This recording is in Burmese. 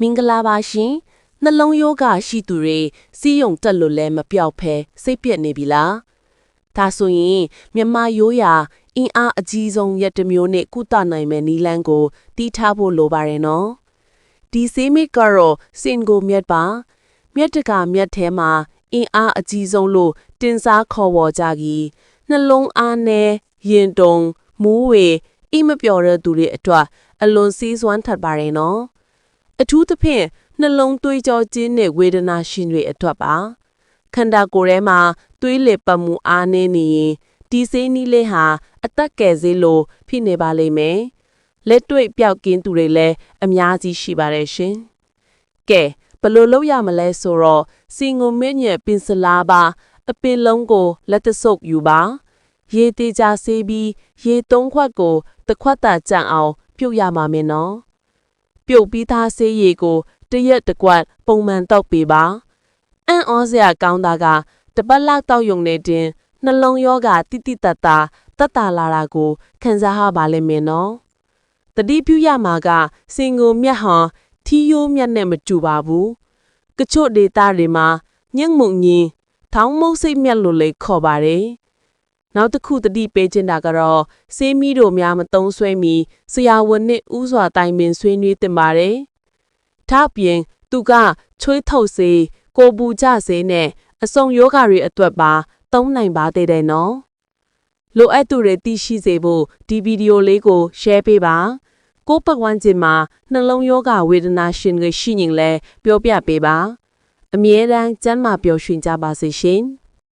မင်္ဂလာပါရှင်နှလုံးယောဂရှိသူတွေစီးယုံတက်လို့လဲမပြောက်ဖဲစိတ်ပြက်နေပြီလားဒါဆိုရင်မြန်မာရိုးရာအင်အားအကြီးဆုံးရက်တစ်မျိုးနဲ့ကုသနိုင်မဲ့နီလန်းကိုတီးထားဖို့လိုပါတယ်နော်ဒီဆေးမစ်ကတော့စင်ကိုမြတ်ပါ မြတ်တကမြတ်ထဲမှာအင်အားအကြီးဆုံးလို့တင်စားခေါ်ဝေါ်ကြကြီးနှလုံးအားနဲ့ရင်တုံမူးဝေအိမ်မပျော်တဲ့သူတွေအတွက်အလွန်စည်းစွမ်းထပ်ပါတယ်နော် အထူးသဖြင့်နှလုံးသွေးကြောကျဉ်းတဲ့ဝေဒနာရှင်တွေအတွက်ပါခန္ဓာကိုယ်ထဲမှာသွေးလည်ပတ်မှုအားနည်းနေရင်ဒီစိနီးလေးဟာအသက်ကယ်စေးလို့ဖြစ်နေပါလိမ့်မယ်လက်တွေ့ပျောက်ကင်းသူတွေလည်းအများကြီးရှိပါတယ်ရှင်ကဲဘယ်လိုလုပ်ရမလဲဆိုတော့စီငုံမင်းရဲ့ပင်စလာပါ အပင်လုံးကိုလက်တဆုပ်ယူပါရေသေးကြဆေးပြီးရေသုံးခွက်ကိုတစ်ခွက်သာကြံအောင် ပြုတ်ရမှာမင်းနော် ပြုတ်ပြီးသားဆေးရည်ကိုတရက်တစ်ကွက်ပုံမှန်တောက်ပေးပါအံ့ဩစရာကောင်းတာကတပတ်လောက်တောက်ယုံနေတင်နှလုံးရောဂါတိတိတတ်တာတက်တာလာတာကိုခံစားရပါလိမ့်မယ်နော်တတိပြုရမှာကစင်ကိုမြတ်ဟောင်ထီယိုးမြတ်နဲ့မတူပါဘူးကချို့ဒေတာတွေမှာညံ့မုံညင်းထောင်းမုတ်စိတ်မြတ်လို့လေခေါ်ပါတယ် နောက်တစ်ခုတတိပေးချင်တာကတော့ဆေးမီတို့များမသုံးဆွဲမီဆရာဝန်နဲ့ဥစွာတိုင်ပင်ဆွေးနွေးတင်ပါတယ်။ဒါ့အပြင် သူကချွေးထုတ်စေးကိုပူကြစေးနဲ့အစုံယောဂတွေအတွက်ပါသုံးနိုင်ပါသေးတယ်နော်။လိုအပ်သူတွေသိရှိစေဖို့ဒီဗီဒီယိုလေးကို share ပေးပါ။ကိုယ့်ပတ်ဝန်းကျင်မှာနှလုံးယောဂဝေဒနာရှင်တွေရှိရင်လည်းပြောပြပေးပါ။အမြဲတမ်းကျန်းမာပျော်ရွှင်ကြပါစေရှင်။